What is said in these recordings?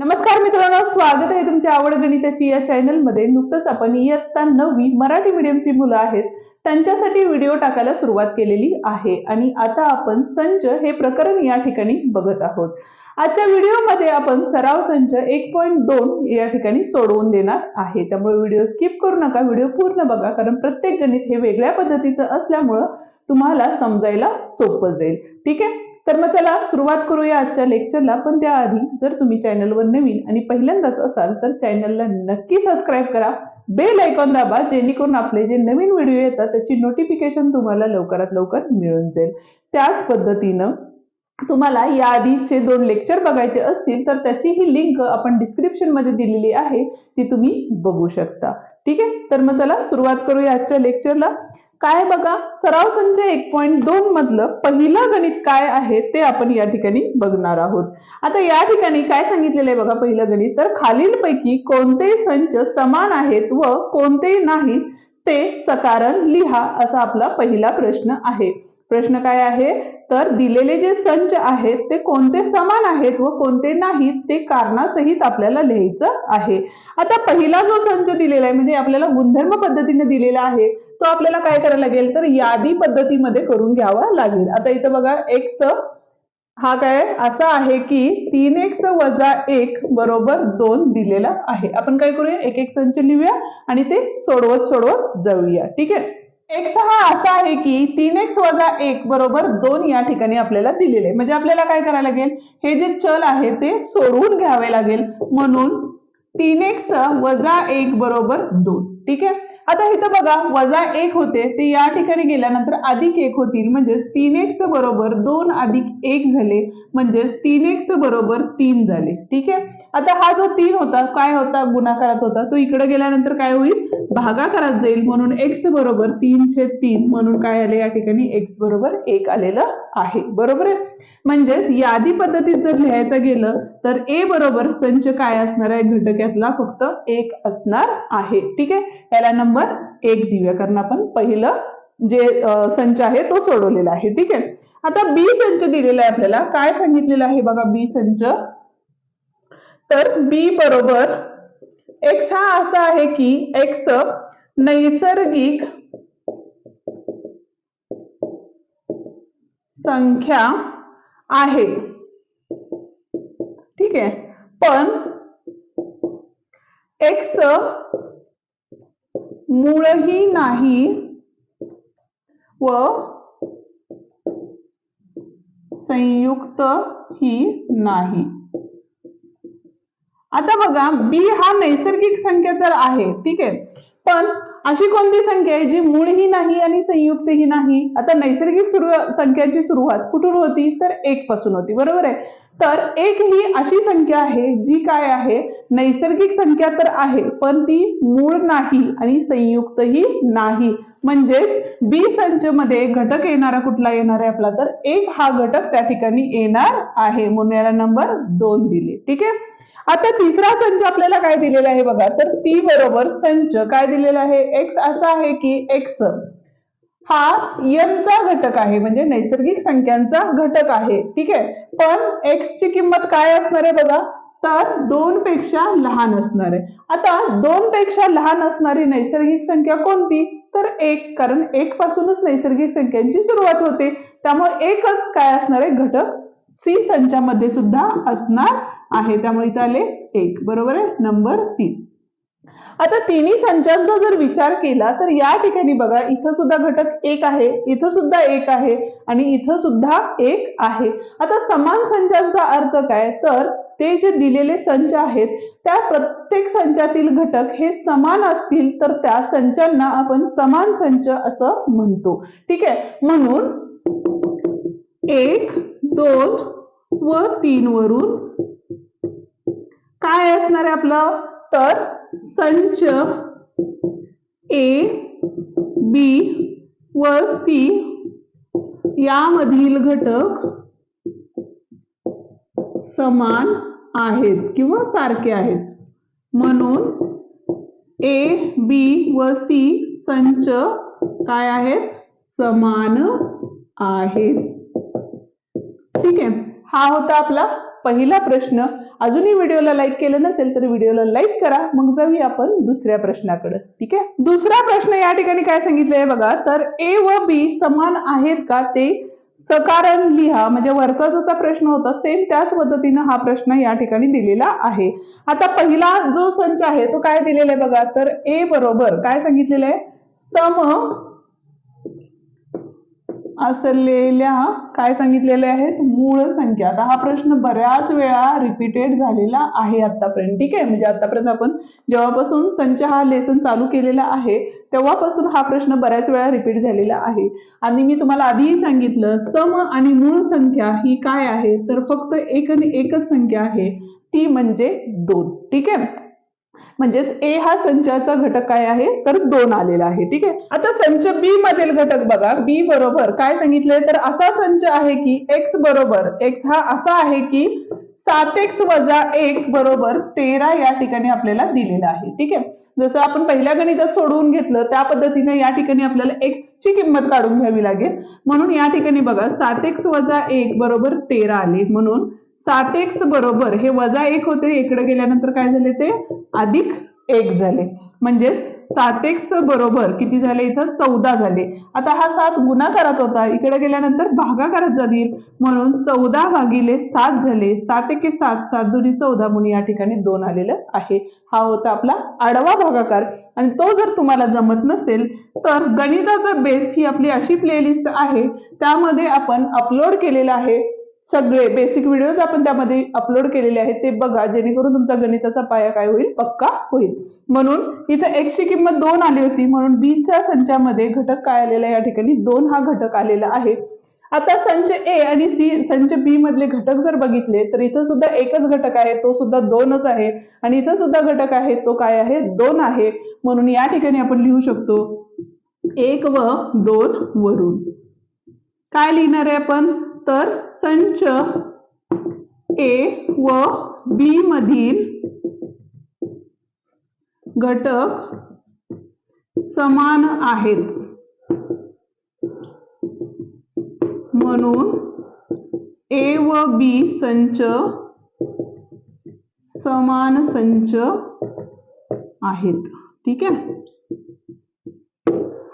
नमस्कार मित्रांनो स्वागत आहे तुमच्या आवड गणिताची या चॅनलमध्ये नुकतंच आपण इयत्ता नववी मराठी मीडियमची मुलं आहेत त्यांच्यासाठी व्हिडिओ टाकायला सुरुवात केलेली आहे. आणि आता आपण संच हे प्रकरण या ठिकाणी बघत आहोत. आजच्या व्हिडिओमध्ये आपण सराव संच एक पॉईंट दोन या ठिकाणी सोडवून देणार आहे. त्यामुळे व्हिडिओ स्किप करू नका व्हिडिओ पूर्ण बघा कारण प्रत्येक गणित हे वेगळ्या पद्धतीचं असल्यामुळं तुम्हाला समजायला सोपं जाईल. ठीक आहे? तर मग चला सुरुवात करूया आजच्या लेक्चरला पण त्याआधी जर तुम्ही चॅनलवर नवीन आणि पहिल्यांदाच असाल तर चॅनलला नक्की सबस्क्राईब करा. बेल आयकॉन दाबा जेणेकरून आपले जे नवीन व्हिडिओ येतात त्याची नोटिफिकेशन तुम्हाला लवकरात लवकर मिळून जाईल. त्याच पद्धतीनं तुम्हाला या आधीचे दोन लेक्चर बघायचे असतील तर त्याची ही लिंक आपण डिस्क्रिप्शनमध्ये दिलेली आहे ती तुम्ही बघू शकता. ठीक आहे? तर मग चला सुरुवात करूया आजच्या लेक्चरला काय बघा? सराव संच एक पॉईंट दोन मधलं पहिलं गणित काय आहे ते आपण या ठिकाणी बघणार आहोत. आता या ठिकाणी काय सांगितलेलं आहे बघा पहिलं गणित? तर खालीलपैकी कोणते संच समान आहेत व कोणते नाहीत ते सकारण लिहा असा आपला पहिला प्रश्न आहे. प्रश्न काय आहे? तर दिलेले जे संच आहेत ते कोणते समान आहेत व कोणते नाहीत ते कारणासहित आपल्याला लिहायचं आहे. आता पहिला जो संच दिलेला आहे म्हणजे आपल्याला गुणधर्म पद्धतीने दिलेला आहे तो आपल्याला काय करायला लागेल? तर यादी पद्धतीमध्ये करून घ्यावा लागेल. आता इथं बघा एक्स हा काय असा आहे की तीन एक्स वजा एक बरोबर दोन दिलेला आहे. आपण काय करूया? एक एक संच लिहूया आणि ते सोडवत सोडवत जाऊया. ठीक आहे? एक्स हा असा आहे की तीन एक्स वजा एक बरोबर दोन या ठिकाणी आपल्याला दिलेले आहे. म्हणजे आपल्याला काय करायला लागेल? हे जे चल आहे ते सोडवून घ्यावे लागेल. म्हणून तीन एक्स वजा एक बरोबर दोन. ठीक आहे? आता इथं बघा वजा एक होते ते या ठिकाणी गेल्यानंतर अधिक एक होतील. म्हणजे तीन एक्स बरोबर दोन अधिक एक झाले. म्हणजेच तीन एक्स बरोबर तीन झाले. ठीक आहे? आता हा जो तीन होता काय होता? गुणाकारात होता. तो इकडे गेल्यानंतर काय होईल? भागाकारात जाईल. म्हणून एक्स बरोबर तीन छेद तीन म्हणून काय आले? या ठिकाणी एक्स बरोबर एक आलेलं आहे. बरोबर आहे? म्हणजेच यादी पद्धतीत जर लिहायचं गेलं तर ए बरोबर संच काय असणार आहे? घटकातला फक्त एक असणार आहे. ठीक आहे? याला नंबर एक देऊया कारण आपण पहिलं जे संच आहे तो सोडवलेला आहे. ठीक आहे? आता बी संच दिलेला आहे आपल्याला. काय सांगितलेलं आहे? बघा बी संच तर बी बरोबर एक्स हा असा आहे की एक्स नैसर्गिक संख्या आहे. ठीक आहे? पण एक्स मूळही नाही व संयुक्त ही नाही. आता बघा बी हा नैसर्गिक संख्या तर आहे ठीक आहे. पण अशी कोणती संख्या आहे जी मूळही नाही आणि संयुक्तही नाही? आता नैसर्गिक सुरू संख्याची सुरुवात कुठून होती? तर एक पासून होती बरोबर आहे? तर एक ही अशी संख्या आहे जी काय आहे? नैसर्गिक संख्या तर आहे पण ती मूळ नाही आणि संयुक्तही नाही. म्हणजेच बी संच मध्ये घटक येणारा कुठला येणार आहे आपला? तर एक हा घटक त्या ठिकाणी येणार आहे. म्हणून याला नंबर दोन दिले ठीक आहे? आता तिसरा संच आपल्याला काय दिलेला आहे बघा. तर सी बरोबर संच काय दिलेला आहे? एक्स असा आहे की एक्स हा यमचा घटक आहे. म्हणजे नैसर्गिक संख्यांचा घटक आहे. ठीक आहे? पण एक्स ची किंमत काय असणार आहे बघा? तर दोन पेक्षा लहान असणार आहे. आता दोन पेक्षा लहान असणारी नैसर्गिक संख्या कोणती? तर एक. कारण एक पासूनच नैसर्गिक संख्यांची सुरुवात होते. त्यामुळे एकच काय असणार आहे? घटक सी संचामध्ये सुद्धा असणार आहे. त्यामुळे इथे आले एक. बरोबर आहे? नंबर तीन. आता तिन्ही संचांचा जर विचार केला तर या ठिकाणी बघा इथं सुद्धा घटक एक आहे इथं सुद्धा एक आहे आणि इथं सुद्धा एक आहे. आता समान संचांचा अर्थ काय? तर ते जे दिलेले संच आहेत त्या प्रत्येक संचातील घटक हे समान असतील तर त्या संचांना आपण समान संच असं म्हणतो. ठीक आहे? म्हणून एक दोन व तीन वरून. काय असणार आहे आपलं? तर संच ए बी व सी यामधील घटक समान आहेत किंवा सारखे आहेत. म्हणून ए बी व सी संच काय आहेत? समान आहेत. ठीक आहे. हा होता आपला पहिला प्रश्न. अजूनही व्हिडिओला लाईक केलं नसेल तर व्हिडिओला लाईक करा. मग जाऊया आपण दुसऱ्या प्रश्नाकडे. ठीक आहे? दुसरा प्रश्न या ठिकाणी काय सांगितलंय बघा? तर ए व बी समान आहेत का? ते सकारण लिहा. म्हणजे वरचा जसा प्रश्न होता सेम त्याच पद्धतीनं हा प्रश्न या ठिकाणी दिलेला आहे. आता पहिला जो संच आहे तो काय दिलेला आहे बघा? तर ए बरोबर काय सांगितलेलं आहे? सम असलेल्या काय सांगितलेले आहेत? मूळ संख्या. आता हा प्रश्न बऱ्याच वेळा रिपीटेड झालेला आहे आतापर्यंत. ठीक आहे? म्हणजे आतापर्यंत आपण जेव्हापासून संच हा लेसन चालू केलेला आहे तेव्हापासून हा प्रश्न बऱ्याच वेळा रिपीट झालेला आहे. आणि मी तुम्हाला आधीही सांगितलं सम आणि मूळ संख्या ही काय आहे? तर फक्त एक आणि एकच संख्या आहे. ती म्हणजे दोन. ठीक आहे? म्हणजेच ए हा संचाचा घटक काय आहे? तर दोन आलेला आहे. ठीक आहे? आता संच बी मधील घटक बघा. बी बरोबर काय सांगितलंय? तर असा संच आहे की एक्स बरोबर एक्स हा असा आहे की सात एक्स वजा एक बरोबर तेरा या ठिकाणी आपल्याला दिलेला आहे. ठीक आहे? जसं आपण पहिल्या गणितात सोडवून घेतलं त्या पद्धतीने या ठिकाणी आपल्याला एक्स ची किंमत काढून घ्यावी लागेल. म्हणून या ठिकाणी बघा सात एक्स वजा एक बरोबर तेरा आले. म्हणून सात एक्स बरोबर हे वजा एक होते इकडे गेल्यानंतर काय झाले ते? अधिक एक झाले. म्हणजेच सात एक्स बरोबर किती झाले इथं? चौदा झाले. आता हा सात गुणाकारात होता इकडे गेल्यानंतर भागाकारात जातील. म्हणून चौदा भागिले सात झाले. सात एके सात सात दुनी चौदा म्हणून या ठिकाणी दोन आलेलं आहे. हा होता आपला आडवा भागाकार. आणि तो जर तुम्हाला जमत नसेल तर गणिताचा बेस ही आपली अशी प्लेलिस्ट आहे. त्यामध्ये आपण अपलोड केलेलं आहे. सगळे बेसिक व्हिडिओज आपण त्यामध्ये अपलोड केलेले आहेत ते बघा जेणेकरून तुमचा गणिताचा पाया काय होईल? पक्का होईल. म्हणून इथं एक्सची किंमत दोन आली होती म्हणून बीच्या संचामध्ये घटक काय आलेला आहे या ठिकाणी? दोन हा घटक आलेला आहे. आता संच ए आणि सी संच बी मधले घटक जर बघितले तर इथं सुद्धा एकच घटक आहे तो सुद्धा दोनच आहे. आणि इथं सुद्धा घटक आहे तो काय आहे? दोन आहे. म्हणून या ठिकाणी आपण लिहू शकतो एक व दोन वरून. काय लिहिणार आहे आपण? तर संच ए व बी मधील घटक समान आहेत. म्हणून ए व बी संच समान संच आहेत. ठीक आहे?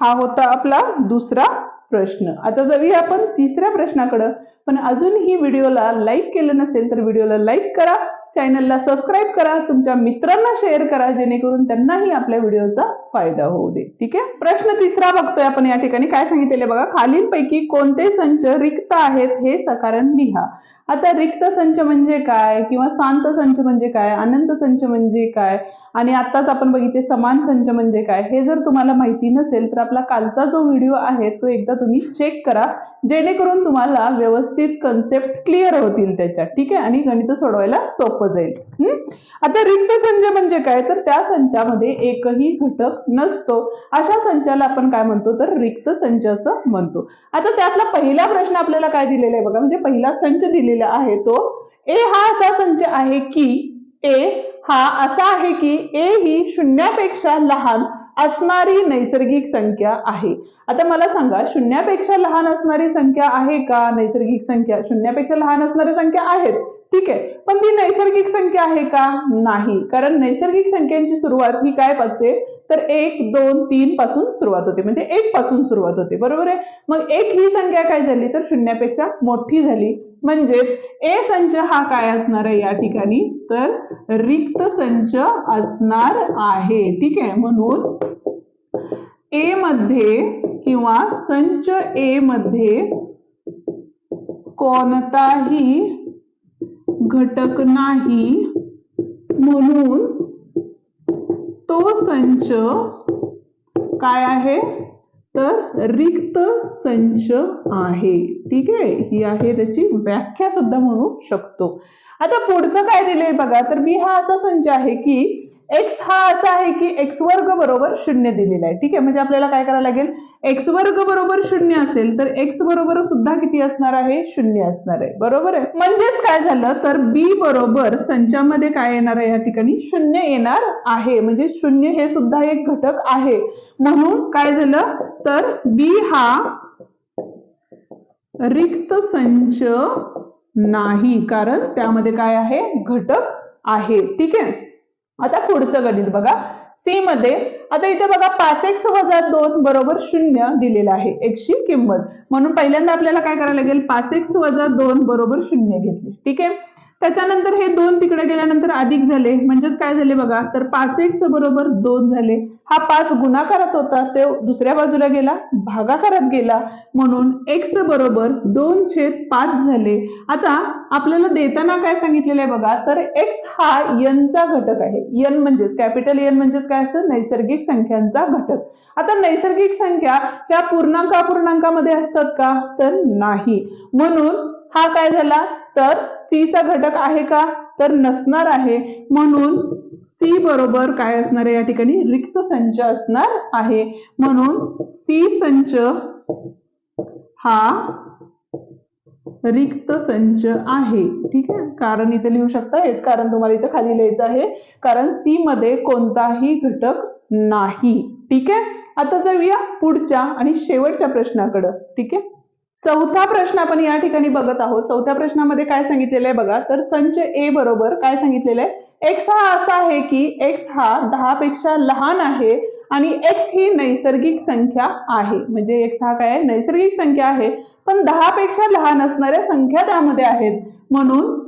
हा होता आपला दुसरा प्रश्न. आता जाऊया आपण तिसऱ्या प्रश्नाकडं. पण अजूनही व्हिडिओला लाईक केलं नसेल तर व्हिडिओला लाईक करा. चॅनलला सबस्क्राईब करा. तुमच्या मित्रांना शेअर करा जेणेकरून त्यांनाही आपल्या व्हिडिओचा फायदा होऊ दे. ठीक आहे? प्रश्न तिसरा बघतोय आपण या ठिकाणी. काय सांगितलेले बघा? खालीलपैकी कोणते संच रिक्त आहेत हे सकारण लिहा. आता रिक्त संच म्हणजे काय? किंवा शांत संच म्हणजे काय? अनंत संच म्हणजे काय? आणि आत्ताच आपण बघितले समान संच म्हणजे काय? हे जर तुम्हाला माहिती नसेल तर आपला कालचा जो व्हिडिओ आहे तो एकदा तुम्ही चेक करा. जेणेकरून तुम्हाला व्यवस्थित कन्सेप्ट क्लिअर होतील त्याच्यात ठीक आहे? आणि गणित सोडवायला सोपं जाईल. हम्म? आता रिक्त संच म्हणजे काय? तर त्या संचामध्ये एकही घटक नसतो. अशा संचाला आपण काय म्हणतो? तर रिक्त संच असं म्हणतो. आता त्यातला पहिला प्रश्न आपल्याला काय दिलेला आहे बघा. म्हणजे पहिला संच दिलेला आहे तो. ए हा असा संच आहे की ए हा असा आहे की ए ही शून्यापेक्षा लहान असणारी नैसर्गिक संख्या आहे. आता मला सांगा शून्यापेक्षा लहान असणारी संख्या आहे का? नैसर्गिक संख्या शून्यापेक्षा लहान असणारी संख्या आहेत. ठीक आहे. पण ती नैसर्गिक संख्या आहे का? नाही. कारण नैसर्गिक संख्यांची सुरुवात ही काय असते तर एक दोन तीन पासून सुरुवात होते. म्हणजे एक पासून सुरुवात होते. बरोबर आहे? मग एक ही संख्या काय झाली? तर शून्यापेक्षा मोठी झाली. म्हणजेच ए संच हा काय असणार आहे या ठिकाणी? तर रिक्त संच असणार आहे. ठीक आहे? म्हणून ए मध्ये किंवा संच ए मध्ये कोणताही घटक नाही म्हणून तो संच काय आहे? तर रिक्त संच आहे. ठीक आहे? ही आहे त्याची व्याख्या सुद्धा म्हणू शकतो. आता पुढचं काय दिलंय बघा. तर बी हा असा संच आहे की एक्स हा असा आहे की एक्स वर्ग बरोबर शून्य दिलेला आहे. ठीक आहे? म्हणजे आपल्याला काय करायला लागेल? एक्स वर्ग बरोबर शून्य असेल तर एक्स बरोबर सुद्धा किती असणार आहे? शून्य असणार आहे. बरोबर आहे? म्हणजेच काय झालं? तर बी बरोबर संचामध्ये काय येणार आहे या ठिकाणी? शून्य येणार आहे. म्हणजे शून्य हे सुद्धा एक घटक आहे. म्हणून काय झालं? तर बी हा रिक्त संच नाही. कारण त्यामध्ये काय आहे? घटक आहे. ठीक आहे? आता पुढचं गणित बघा. सी मध्ये आता इथे बघा पाच एक्स वजा दोन बरोबर शून्य दिलेलं आहे. एक्सची किंमत. म्हणून पहिल्यांदा आपल्याला काय करायला लागेल? पाच एक्स वजा दोन बरोबर शून्य घेतली. ठीक आहे? त्याच्यानंतर हे दोन तिकडे गेल्यानंतर अधिक झाले. म्हणजेच काय झाले बघा? तर पाच एक्स बरोबर दोन झाले. हा पाच गुणाकारात होता ते दुसऱ्या बाजूला गेला भागाकारात गेला. म्हणून एक्स बरोबर दोन छेद पाच झाले. आता आपल्याला देताना काय सांगितलेलं आहे बघा? तर एक्स हा यनचा घटक आहे. यन म्हणजेच कॅपिटल यन म्हणजेच काय असतं? नैसर्गिक संख्यांचा घटक. आता नैसर्गिक संख्या ह्या पूर्णांक अपूर्णांकामध्ये असतात का? तर नाही. म्हणून हा काय झाला? तर सी चा घटक आहे का? तर नसणार आहे. म्हणून सी बरोबर काय असणार आहे या ठिकाणी? रिक्त संच असणार आहे. म्हणून सी संच हा रिक्त संच आहे. ठीक आहे? कारण इथे लिहू शकता हेच कारण तुम्हाला इथं खाली लिहायचं आहे. कारण सी मध्ये कोणताही घटक नाही. ठीक आहे? आता जाऊया पुढच्या आणि शेवटच्या प्रश्नाकडं. ठीक आहे? चौथा प्रश्न आपण या ठिकाणी बघत आहोत. चौथ्या प्रश्नामध्ये काय सांगितलेलं आहे बघा. तर संच ए बरोबर काय सांगितलेलं आहे? एक्स हा असा आहे की एक्स हा दहा पेक्षा लहान आहे आणि एक्स ही नैसर्गिक संख्या आहे. म्हणजे एक्स हा काय नैसर्गिक संख्या आहे. पण दहा पेक्षा लहान असणाऱ्या संख्या त्यामध्ये आहेत. म्हणून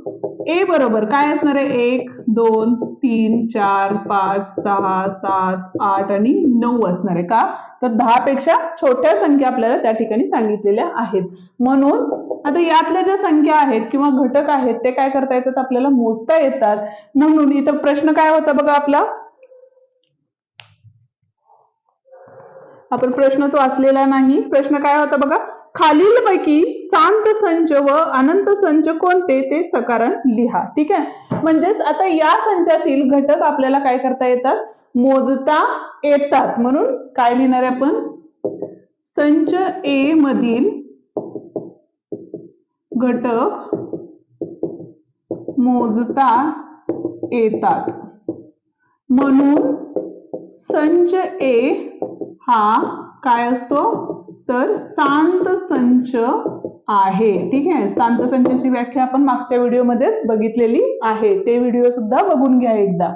ए बरोबर काय असणार आहे? एक दोन तीन चार पाच सहा सात आठ आणि नऊ असणार आहे का? तर दहा पेक्षा छोट्या संख्या आपल्याला त्या ठिकाणी सांगितलेल्या आहेत. म्हणून आता यातल्या ज्या संख्या आहेत किंवा घटक आहेत ते काय करता येतात? आपल्याला मोजता येतात. म्हणून इथं प्रश्न काय होता बघा आपला? आपण प्रश्नच वाचलेला नाही. प्रश्न काय होता बघा? खालीलपैकी शांत संच व अनंत संच कोणते? ते सकारण लिहा. ठीक आहे? म्हणजेच आता या संचातील घटक आपल्याला काय करता येतात? मोजता येतात. म्हणून काय लिहिणार आहे आपण? संच ए मधील घटक मोजता येतात. म्हणून संच ए हा काय असतो? तर शांत संच आहे. ठीक आहे? शांत संचाची व्याख्या आपण मागच्या व्हिडिओमध्येच बघितलेली आहे. ते व्हिडिओ सुद्धा बघून घ्या एकदा.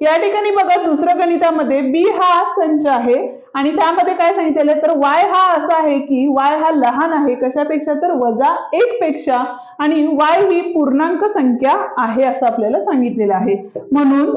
या ठिकाणी बघा दुसऱ्या गणितामध्ये बी हा संच आहे. आणि त्यामध्ये काय सांगितलेलं तर वाय हा असा आहे की वाय हा लहान आहे. कशापेक्षा? तर वजा एक पेक्षा. आणि वाय ही पूर्णांक संख्या आहे असं आपल्याला सांगितलेलं आहे. म्हणून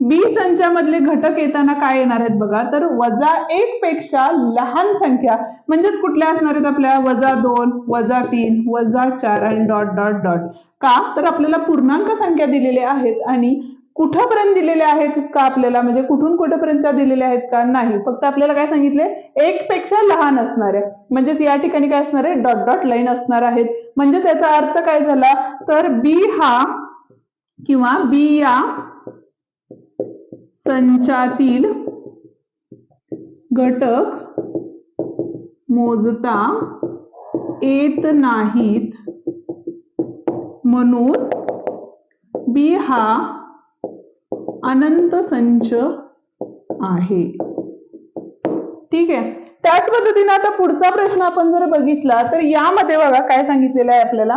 बी संचामधले घटक येताना काय येणार आहेत बघा? तर वजा एक पेक्षा लहान संख्या म्हणजेच कुठल्या असणार आहेत आपल्या? वजा दोन वजा तीन वजा चार आणि डॉट डॉट डॉट. का? तर आपल्याला पूर्णांक संख्या दिलेल्या आहेत आणि कुठंपर्यंत दिलेल्या आहेत का आपल्याला? म्हणजे कुठून कुठेपर्यंतच्या दिलेल्या आहेत का? नाही. फक्त आपल्याला काय सांगितले? एक पेक्षा लहान असणार आहे म्हणजेच या ठिकाणी काय असणार आहे? डॉट डॉट लाईन असणार आहेत. म्हणजे त्याचा अर्थ काय झाला? तर बी हा किंवा बी या संचातील घटक मोजता येत नाहीत. म्हणून बी हा अनंत संच आहे. ठीक आहे? त्याच पद्धतीने आता पुढचा प्रश्न आपण जर बघितला तर यामध्ये बघा काय सांगितलेलं आहे आपल्याला?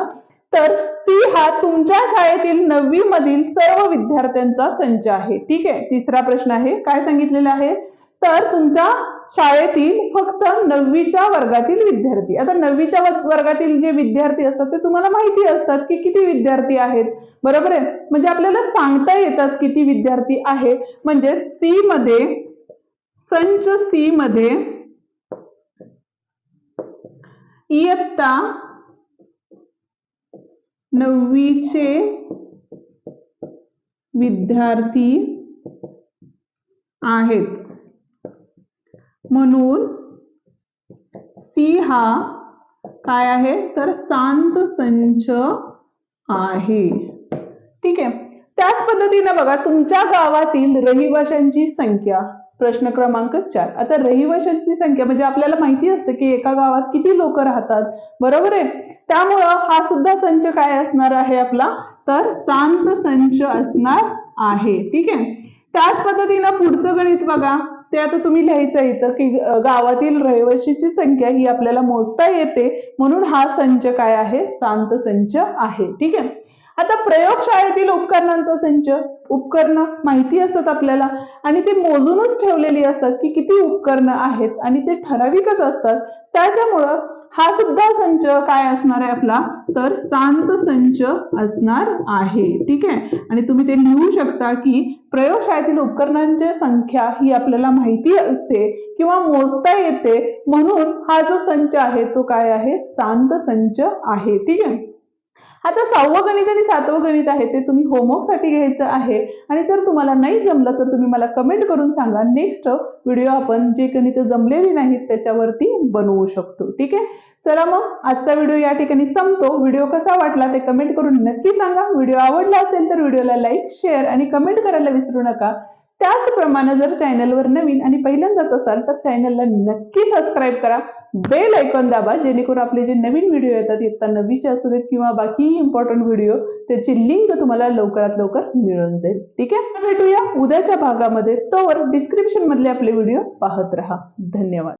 तर सी हा तुमच्या शाळेतील नववी मधील सर्व विद्यार्थ्यांचा संच आहे. ठीक आहे? तिसरा प्रश्न आहे. काय सांगितलेलं आहे? तर तुमच्या शाळेतील फक्त नववीच्या वर्गातील विद्यार्थी. आता नववीच्या वर्गातील जे विद्यार्थी असतात ते तुम्हाला माहिती असतात की किती विद्यार्थी आहेत. बरोबर आहे? म्हणजे आपल्याला सांगता येतात किती विद्यार्थी आहे. म्हणजे सी मध्ये संच सी मध्ये इयत्ता नववीचे विद्यार्थी आहेत. म्हणून सी हा काय आहे? तर शांत संच आहे. ठीक आहे. त्याच पद्धतीने बघा तुमच्या गावातील रहिवाशांची संख्या प्रश्न क्रमांक चार. आता रहिवाशांची संख्या म्हणजे आपल्याला माहिती असते की एका गावात किती लोक राहतात. बरोबर आहे? त्यामुळं हा सुद्धा संच काय असणार आहे आपला? तर शांत संच असणार आहे. ठीक आहे? त्याच पद्धतीनं पुढचं गणित बघा. ते आता तुम्ही लिहायचं इथं की गावातील रहिवाशीची संख्या ही आपल्याला मोजता येते. म्हणून हा संच काय आहे? सांत संच आहे. ठीक आहे? आता प्रयोगशाळेतील उपकरणांचा संच उपकरणं माहिती असतात आपल्याला. आणि ते मोजूनच ठेवलेली असतात की किती उपकरणं आहेत आणि ते ठराविकच असतात. त्याच्यामुळं हा सुद्धा संच काय असणार आहे आपला? तर शांत संच असणार आहे. ठीक आहे? आणि तुम्ही ते लिहू शकता की प्रयोगशाळेतील उपकरणांची संख्या ही आपल्याला माहिती असते किंवा मोजता येते. म्हणून हा जो संच आहे तो काय आहे? शांत संच आहे. ठीक आहे? आता सहावं गणित आणि सातवं गणित आहे ते तुम्ही होमवर्कसाठी घ्यायचं आहे. आणि जर तुम्हाला नाही जमलं तर तुम्ही मला कमेंट करून सांगा. नेक्स्ट व्हिडिओ आपण जे गणित जमलेली नाहीत त्याच्यावरती बनवू शकतो. ठीक आहे? चला मग आजचा व्हिडिओ या ठिकाणी संपतो. व्हिडिओ कसा वाटला ते कमेंट करून नक्की सांगा. व्हिडिओ आवडला असेल तर व्हिडिओला लाईक शेअर आणि कमेंट करायला विसरू नका. त्याचप्रमाणे जर चॅनलवर नवीन आणि पहिल्यांदाच असाल तर चॅनलला नक्की सबस्क्राईब करा. बेल ऐकॉन दाबा जेणेकरून आपले जे नवीन व्हिडिओ येतात इयत्ता नवीचे असू देत किंवा बाकीही इम्पॉर्टंट व्हिडिओ त्याची लिंक तुम्हाला लवकरात लवकर मिळून जाईल. ठीक आहे? भेटूया उद्याच्या भागामध्ये. तोवर डिस्क्रिप्शनमधले आपले व्हिडिओ पाहत राहा. धन्यवाद.